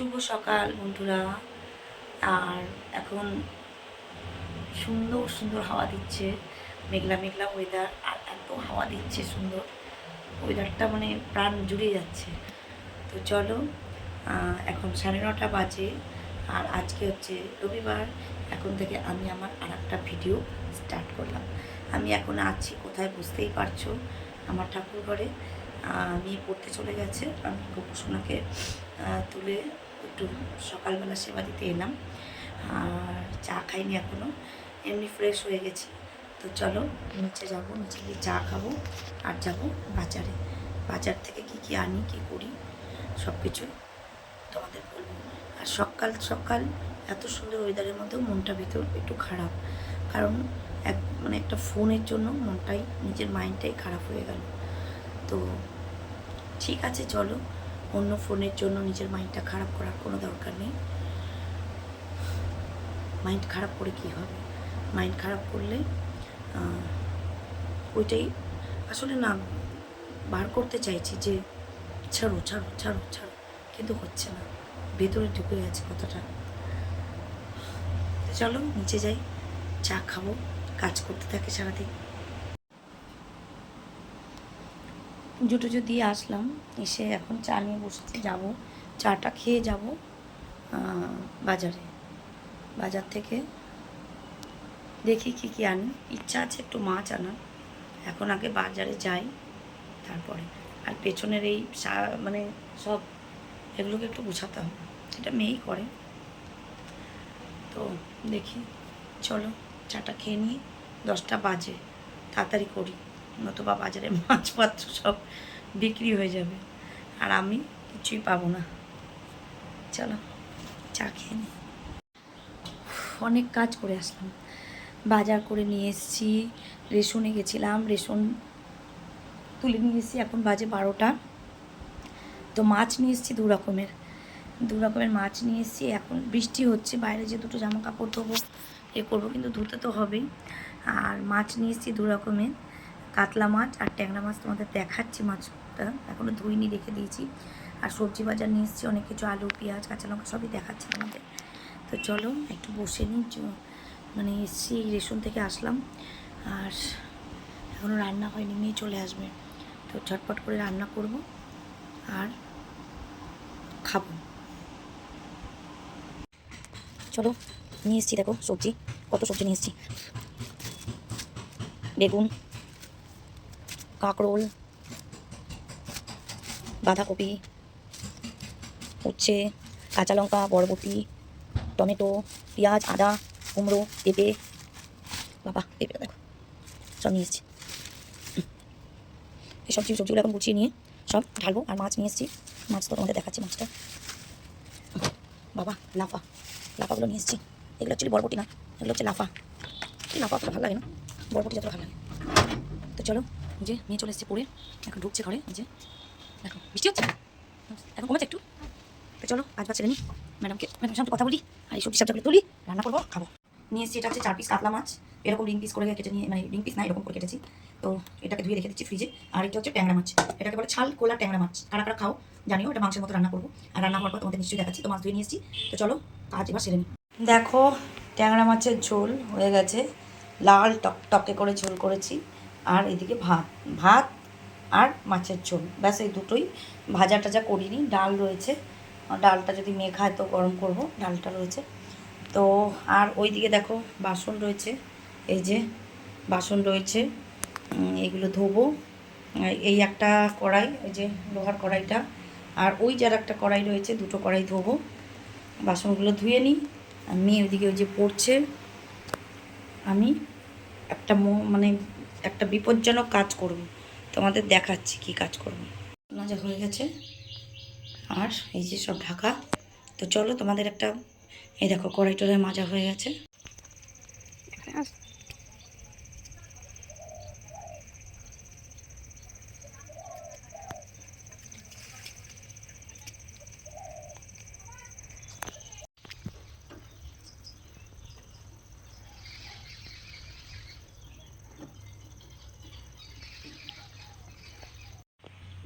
শুভ সকাল বন্ধুরা। আর এখন সুন্দর সুন্দর হাওয়া দিচ্ছে। মেঘলা মেঘলা ওয়েদার আর এত হাওয়া দিচ্ছে সুন্দর। ওয়েদারটা মানে প্রাণ জুড়ে যাচ্ছে। তো চলো এখন সাড়ে নটা বাজে। আর আজকে হচ্ছে রবিবার। এখন থেকে আমি আমার আর একটা ভিডিও স্টার্ট করলাম। আমি এখন আছি কোথায় বুঝতেই পারছ? আমার ঠাকুর ঘরে আহ, মেয়ে পড়তে চলে গেছে। আমি গোপসোনাকে তুলে একটু সকালবেলা সেবা দিতে এলাম। আর চা খাইনি এখনও এমনি ফ্রেশ হয়ে গেছি। তো চলো, নিচে যাব, নিচে গিয়ে চা খাব আর যাব বাজারে। বাজার থেকে কি কি আনি, কি করি সব কিছু তোমাদের বলব। আর সকাল সকাল এত সুন্দর ওয়েদারের মধ্যেও মনটা ভিতর একটু খারাপ। কারণ এক মানে একটা ফোনের জন্য মনটাই, নিজের মাইন্ডটাই খারাপ হয়ে গেল। তো ঠিক আছে, চলো। অন্য ফোনের জন্য নিজের মাইন্ডটা খারাপ করার কোনো দরকার নেই। মাইন্ড খারাপ করে কি হবে? মাইন্ড খারাপ করলে ওইটাই আসলে না, বার করতে চাইছি যে ছাড়ো ছাড়ো ছাড়ো ছাড়ো, কিন্তু হচ্ছে না। ভেতরে ঢুকে গেছে কথাটা। চলো, নিচে যাই, চা খাব, কাজ করতে থাকে সারাদিন। পুজো টুজো দিয়ে আসলাম, এসে এখন চা নিয়ে বসেছি যাব। চাটা খেয়ে যাব বাজারে। বাজার থেকে দেখি কি কি আনি। ইচ্ছা আছে একটু মাছ আনা এখন আগে বাজারে যাই, তারপরে। আর পেছনের এই মানে সব এগুলোকে একটু গুছাতে হবে এটা মেয়েই করে। তো দেখি, চলো, চাটা খেয়ে নিই। দশটা বাজে, তাড়াতাড়ি করি। নতুবা বাজারে মাছপত্র সব বিক্রি হয়ে যাবে। আর আমি কিছুই পাবো না। চলো, চা খেয়ে নিই অনেক কাজ করে আসলাম। বাজার করে নিয়ে এসেছি। রেশনে গেছিলাম। রেশন তুলে নিয়ে এসেছি এখন বাজে বারোটা। তো মাছ নিয়ে এসেছি দু রকমের। দু রকমের মাছ নিয়ে এসেছি। এখন বৃষ্টি হচ্ছে। বাইরে যে দুটো জামা কাপড় ধোবো, এ করব, কিন্তু ধুতে তো হবেই। আর মাছ নিয়ে এসেছি দু রকমের। কাতলা মাছ আর ট্যাংরা মাছ তোমাদের দেখাচ্ছি মাছটা। এখনও ধুইনি, রেখে দিয়েছি। আর সবজি বাজার নিয়ে এসেছি, অনেক কিছু আলু, পেঁয়াজ, কাঁচা লঙ্কা সবই দেখাচ্ছি তোমাদের। তো চলো, একটু বসে নিই মানে এসছি, রেশন থেকে আসলাম। আর এখনও রান্না হয়নি, মেয়ে চলে আসবে। তো ঝটপট করে রান্না করব আর খাব। চলো, নিয়ে এসছি দেখো সবজি, কত সবজি নিয়ে এসছি। বেগুন কাঁকরোল, বাঁধাকপি, উচ্ছে, কাঁচা লঙ্কা, বরবটি, টমেটো, পেঁয়াজ, আদা, কুমড়ো, পেঁপে। বাবা পেঁপে দেখো, সব নিয়ে এসেছি। এই সবজি সবজিগুলো এখন গুছিয়ে নিয়ে সব ঢালবো আর মাছ নিয়ে এসেছি। মাছ তো তোমাদের দেখাচ্ছি মাছটা। বাবা, লাফা। লাফাগুলো নিয়ে এসেছি। এগুলো হচ্ছে বরবটি না, এগুলো হচ্ছে লাফা। কি লাফা ভালো লাগে না? বরবটি যতটা ভালো লাগে। তো চলো যে নিয়ে চলে এসেছি পরে এখন ঢুকছে ঘরে যে, দেখো, বৃষ্টি হচ্ছে? এখন কমেছে একটু? তো চলো বাজ ছেড়ে নিই ম্যাডামকে, ম্যাডামের সঙ্গে কথা বলি, আর এই সবজি সবজিগুলো তুলি, রান্না করব, খাব। নিয়ে এসেছি, এটা হচ্ছে চার পিস কাতলা মাছ, এরকম রিং পিস করে কেটে নিয়ে মানে রিং পিস না, এরকম করে কেটেছি। তো এটাকে ধুয়ে রেখে দিচ্ছি ফ্রিজে আর এটা হচ্ছে ট্যাংরা মাছ, এটাকে বলে ছাল কোলা ট্যাংরা মাছ। কারা কারা খাও, জানিও, এটা মাংসের মতো রান্না করব। আর রান্না হওয়ার পর তোমাদের নিশ্চয়ই দেখাচ্ছি, তো মাছ ধুয়ে নিয়ে এসেছি। তো চলো কাজ এবার সেরে নিই। দেখো, ট্যাংরা মাছের ঝোল হয়ে গেছে। লাল টক টকে করে ঝোল করেছি। আর এদিকে ভাত ভাত আর মাছের ঝোল। ব্যাস, এই দুটোই ভাজা টাজা করিনি। ডাল রয়েছে। ডালটা যদি মেয়ে খায় তো গরম করব, ডালটা রয়েছে। তো আর ওইদিকে দেখো, বাসন রয়েছে। এই যে বাসন রয়েছে এগুলো ধোবো। এই একটা কড়াই ওই যে লোহার কড়াইটা। আর ওই যার একটা কড়াই রয়েছে, দুটো কড়াই ধোবো। বাসনগুলো ধুয়ে নিই। আর মেয়ে ওইদিকে ওই যে পড়ছে। আমি একটা মানে একটা বিপজ্জনক কাজ করব। তোমাদের দেখাচ্ছি কি কাজ করব। নাজা হয়ে গেছে। আর এই যে সব ঢাকা। তো চলো তোমাদের একটা, এই দেখো কড়াই টড়াই মাজা হয়ে গেছে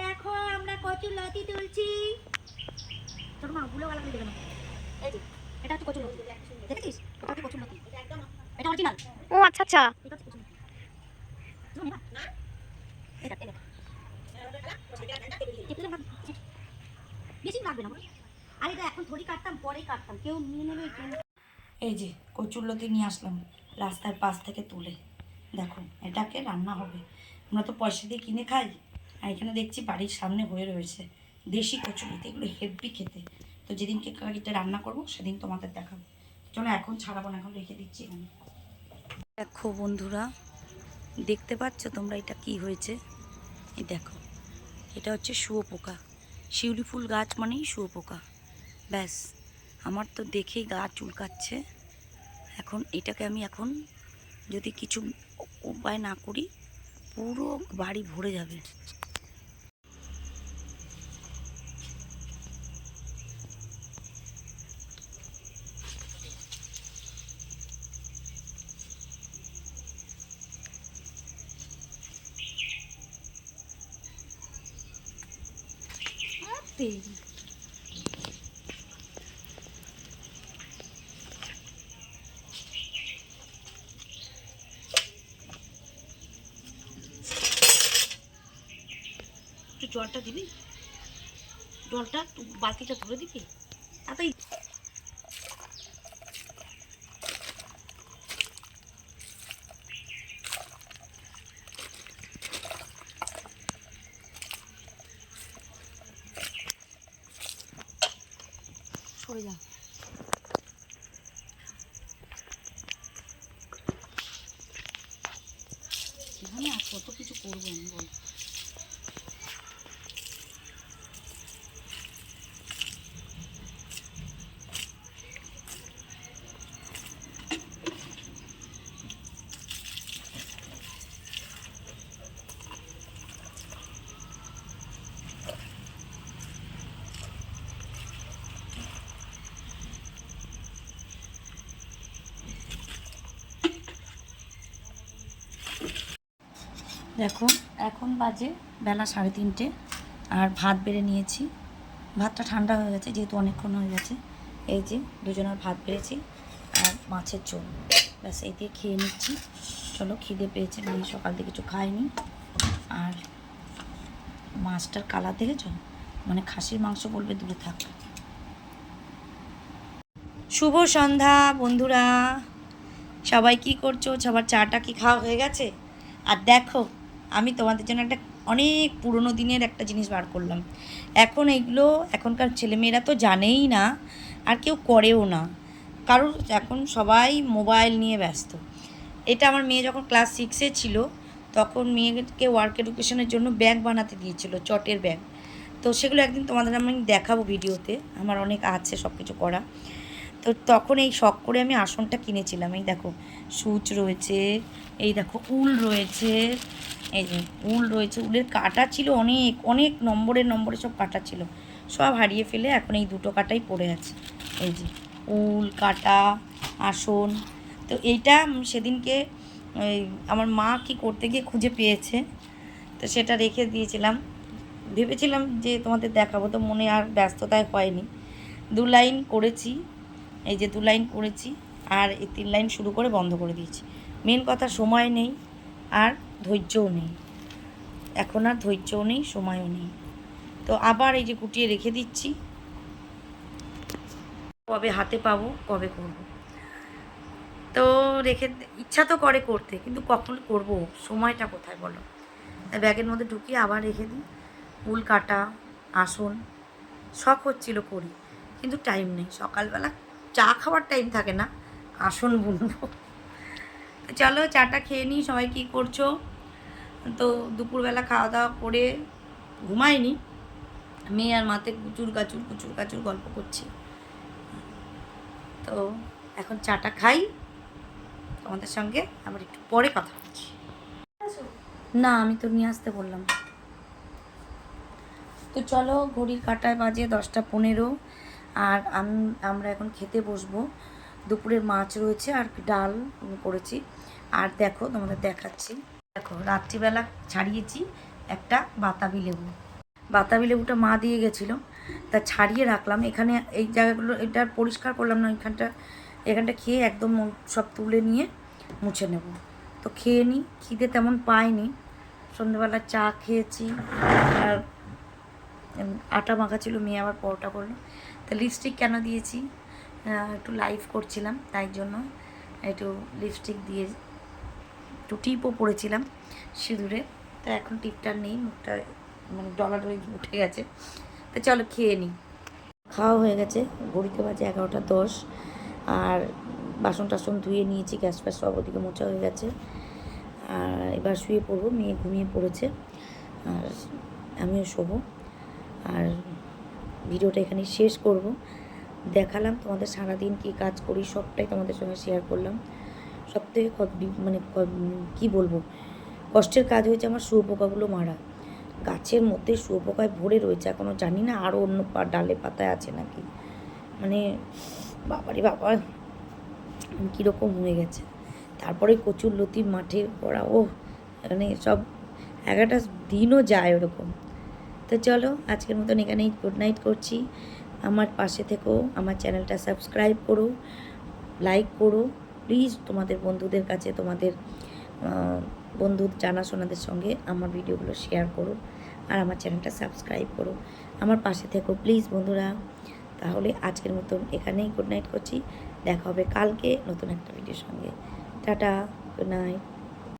দেখো আমরা কচুর লতি তুলছি। তোর মা ভুলো দেখে এই যে এটা হচ্ছে কচুর লতি। দেখেছিস? এটা হচ্ছে কচুর লতি। এটা অরিজিনাল ও আচ্ছা আচ্ছা। এটা হচ্ছে কচুর লতি। না? বেশি লাগবে না। আর এটা এখন কাটতাম পরেই কাটতাম। কেউ নিয়ে নেবে এই যে কচুরলতি নিয়ে আসলাম রাস্তার পাশ থেকে তুলে। দেখো এটাকে রান্না হবে। আমরা তো পয়সা দিয়ে কিনে খাই। আর এখানে দেখছি বাড়ির সামনে হয়ে রয়েছে দেশি কচুরলতি এগুলো হেভি খেতে। তো যেদিনকে এটা রান্না করব, সেদিন তোমাদের দেখাবো। চলো এখন ছাড়াবো না, এখন রেখে দিচ্ছি এখানে। দেখো বন্ধুরা, দেখতে পাচ্ছ তোমরা এটা কি হয়েছে? এই দেখো, এটা হচ্ছে শুয়োপোকা। শিউলি ফুল গাছ মানেই শুয়োপোকা। ব্যাস, আমার তো দেখেই গা চুলকাচ্ছে। এখন এটাকে আমি এখন যদি কিছু উপায় না করি, পুরো বাড়ি ভরে যাবে। তেরি একটু জলটা দিবি? জলটা বালতিটা ধরে দিবি? এতই সরে যা আর কত কিছু করব আমি বল। দেখো এখন বাজে বেলা সাড়ে তিনটে আর ভাত বেড়ে নিয়েছি। ভাতটা ঠান্ডা হয়ে গেছে, যেহেতু অনেকক্ষণ হয়ে গেছে। এই যে দুজনের ভাত বেড়েছি আর মাছের ঝোল। ব্যাস, এই দিয়ে খেয়ে নিচ্ছি। চলো, খিদে পেয়েছে মেয়ে সকাল থেকে কিছু খাইনি। আর মাছটার কালার দেখেছ? মানে খাসির মাংস বলবে, দূরে থাক। শুভ সন্ধ্যা, বন্ধুরা। সবাই কি করছ? সবার চাটা কি খাওয়া হয়ে গেছে? আর দেখো আমি তোমাদের জন্য একটা অনেক পুরনো দিনের একটা জিনিস বার করলাম। এখন এগুলো এখনকার ছেলেমেয়েরা তো জানেই না, আর কেউ করেও না। কারণ এখন সবাই মোবাইল নিয়ে ব্যস্ত। এটা আমার মেয়ে যখন ক্লাস সিক্সে ছিল, তখন মেয়েকে ওয়ার্ক এডুকেশনের জন্য ব্যাগ বানাতে দিয়েছিল, চটের ব্যাগ তো সেগুলো একদিন তোমাদের আমি দেখাবো ভিডিওতে আমার অনেক আছে সব কিছু করা। তো তখন এই শখ করে আমি আসনটা কিনেছিলাম। এই দেখো, সূচ রয়েছে, এই দেখো উল রয়েছে, এই যে উল রয়েছে, উলের কাটা ছিল অনেক অনেক নম্বরের নম্বরে সব কাটা ছিল। সব হারিয়ে ফেলে এখন এই দুটো কাটাই পড়ে আছে। এই যে উল, কাটা, আসন, তো এইটা সেদিনকে ওই আমার মা কি করতে গিয়ে খুঁজে পেয়েছে, তো সেটা রেখে দিয়েছিলাম। ভেবেছিলাম যে তোমাদের দেখাবো, তো মনে আর ব্যস্ততায় হয়নি। দু লাইন করেছি এই যে দু লাইন করেছি আর এই তিন লাইন শুরু করে বন্ধ করে দিয়েছি। মেন কথা সময় নেই আর ধৈর্যও নেই। এখন আর ধৈর্যও নেই, সময়ও নেই। তো আবার এই যে কুটিয়ে রেখে দিচ্ছি। কবে হাতে পাবো, কবে করব? তো রেখে ইচ্ছা তো করে করতে, কিন্তু কখন করব? সময়টা কোথায় বলো? ব্যাগের মধ্যে ঢুকিয়ে আবার রেখে দিই। উল কাটা, আসন, শখ হচ্ছিল করি, কিন্তু টাইম নেই। সকালবেলা চা খাওয়ার টাইম থাকে না। আসন বুনবো চলো চাটা খেয়ে নিই, সবাই কী করছ? তো দুপুরবেলা খাওয়া দাওয়া করে ঘুমাইনি। মেয়ে আর মাতে কুচুর কাচুর কুচুর কাচুর গল্প করছি। তো এখন চাটা খাই। তোমাদের সঙ্গে আবার একটু পরে কথা বলছি। না, আমি তো নিয়ে আসতে বললাম। তো চলো ঘড়ির কাটায় বাজে দশটা পনেরো। আর আমি, আমরা এখন খেতে বসবো। দুপুরের মাছ রয়েছে আর ডাল করেছি। আর দেখো, তোমাদের দেখাচ্ছি। দেখো, রাত্রিবেলা ছাড়িয়েছি একটা বাতাবি লেবু। বাতাবি লেবুটা মা দিয়ে গেছিল, তা ছাড়িয়ে রাখলাম। এখানে এই জায়গাগুলো, এটা পরিষ্কার করলাম না, এখানটা এখানটা খেয়ে একদম সব তুলে নিয়ে মুছে নেব। তো খেয়ে নিই খিদে তেমন পাইনি। সন্ধ্যেবেলা চা খেয়েছি, আর আটা মাখা ছিল, মেয়ে আবার পরোটা করল। তো লিপস্টিক কেন দিয়েছি? একটু লাইভ করছিলাম, তাই জন্য একটু লিপস্টিক দিয়ে একটু টিপও পরেছিলাম সিঁদুরে। তো এখন টিপটা নেই, মুখটা মানে ডলাডলি উঠে গেছে। তো চলো খেয়ে নিই খাওয়া হয়ে গেছে, ঘড়িতে বাজে এগারোটা দশ। আর বাসন টাসন ধুয়ে নিয়েছি, গ্যাস ফ্যাস সব ওদিকে মোচা হয়ে গেছে। আর এবার শুয়ে পড়ব, মেয়ে ঘুমিয়ে পড়েছে। আর আমিও শোবো। আর ভিডিওটা এখানে শেষ করব। দেখালাম তোমাদের সারাদিন কী কাজ করি, সবটাই তোমাদের সঙ্গে শেয়ার করলাম। সব থেকে মানে ক- বলব? কষ্টের কাজ হয়েছে আমার শুয়োপোকাগুলো মারা। গাছের মধ্যে শুয়োপোকায় ভরে রয়েছে এখনও জানি না আরও অন্য পা ডালে পাতায় আছে নাকি। মানে বাবারে বাবা কীরকম হয়ে গেছে। তারপরে কচুর লতি মাঠে পড়া ও মানে সব এগারোটা দিনও যায় ওরকম। তো চলো, আজকের মতন এখানেই গুড নাইট করছি। আমার পাশে থেকেও আমার চ্যানেলটা সাবস্ক্রাইব করো লাইক করো। প্লিজ তোমাদের বন্ধুদের কাছে, তোমাদের বন্ধু জানাশোনাদের সঙ্গে আমার ভিডিওগুলো শেয়ার করো আর আমার চ্যানেলটা সাবস্ক্রাইব করো। আমার পাশে থেকো প্লিজ বন্ধুরা। তাহলে আজকের মতন এখানেই গুড নাইট করছি। দেখা হবে কালকে নতুন একটা ভিডিওর সঙ্গে। Tata good night